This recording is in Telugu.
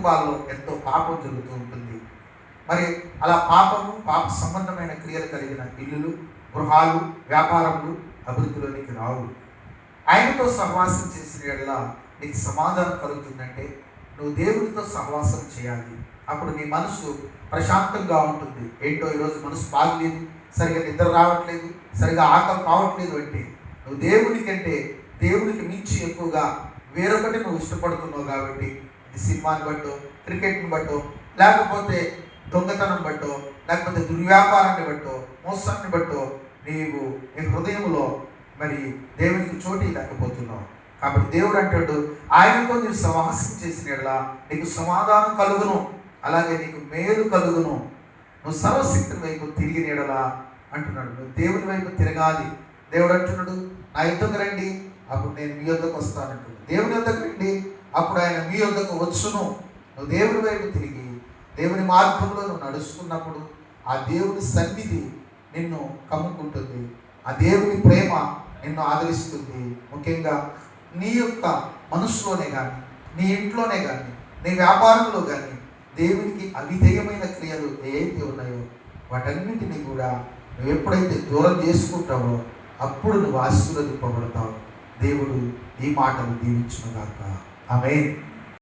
కుటుంబాల్లో ఎంతో పాపం జరుగుతూ ఉంటుంది. మరి అలా పాపము పాప సంబంధమైన క్రియలు కలిగిన ఇల్లులు గృహాలు వ్యాపారములు అభివృద్ధిలోనికి రావు. ఆయనతో సహవాసం చేసిన యెడల నీకు సమాధానం కలుగుతుందంటే నువ్వు దేవుడితో సహవాసం చేయాలి. అప్పుడు నీ మనసు ప్రశాంతంగా ఉంటుంది. ఏంటో ఈరోజు మనసు బాగలేదు సరిగా నిద్ర రావట్లేదు సరిగా ఆకలి కావట్లేదు అంటే నువ్వు దేవుడికంటే దేవుడికి మించి ఎక్కువగా వేరొకటి నువ్వు ఇష్టపడుతున్నావు కాబట్టి సినిమాని బట్టో క్రికెట్ని బట్టో లేకపోతే దొంగతనం బట్టో లేకపోతే దుర్వ్యాపారాన్ని బట్టో మోసాన్ని బట్టో నీవు నీ హృదయంలో మరి దేవునికి చోటు లేకపోతున్నావు. కాబట్టి దేవుడు అంటాడు ఆయనతో నీవు సమాసం చేసిన నీకు సమాధానం కలుగును అలాగే నీకు మేలు కలుగును. నువ్వు సర్వశక్తి వైపు తిరిగి నీడలా అంటున్నాడు. నువ్వు దేవుని వైపు తిరగాలి. దేవుడు అంటున్నాడు నా యుద్ధకు రండి అప్పుడు నేను మీ యుద్ధకు వస్తానంటు దేవుని యుద్ధకు రండి అప్పుడు ఆయన మీ యొద్దకు వచ్చును. నువ్వు దేవుని వైపు తిరిగి దేవుని మార్గంలో నువ్వు నడుస్తున్నప్పుడు ఆ దేవుని సన్నిధి నిన్ను కమ్ముకుంటుంది. ఆ దేవుని ప్రేమ నిన్ను ఆదరిస్తుంది. ముఖ్యంగా నీ యొక్క మనసులోనే కానీ నీ ఇంట్లోనే కానీ నీ వ్యాపారంలో కానీ దేవునికి అవిధేయమైన క్రియలు ఏవైతే ఉన్నాయో వాటన్నిటినీ కూడా నువ్వు ఎప్పుడైతే దూరం చేసుకుంటావో అప్పుడు నువ్వు ఆశీర్వదింపబడతావు. దేవుడు ఈ మాటలు దీవించునుగాక Amém?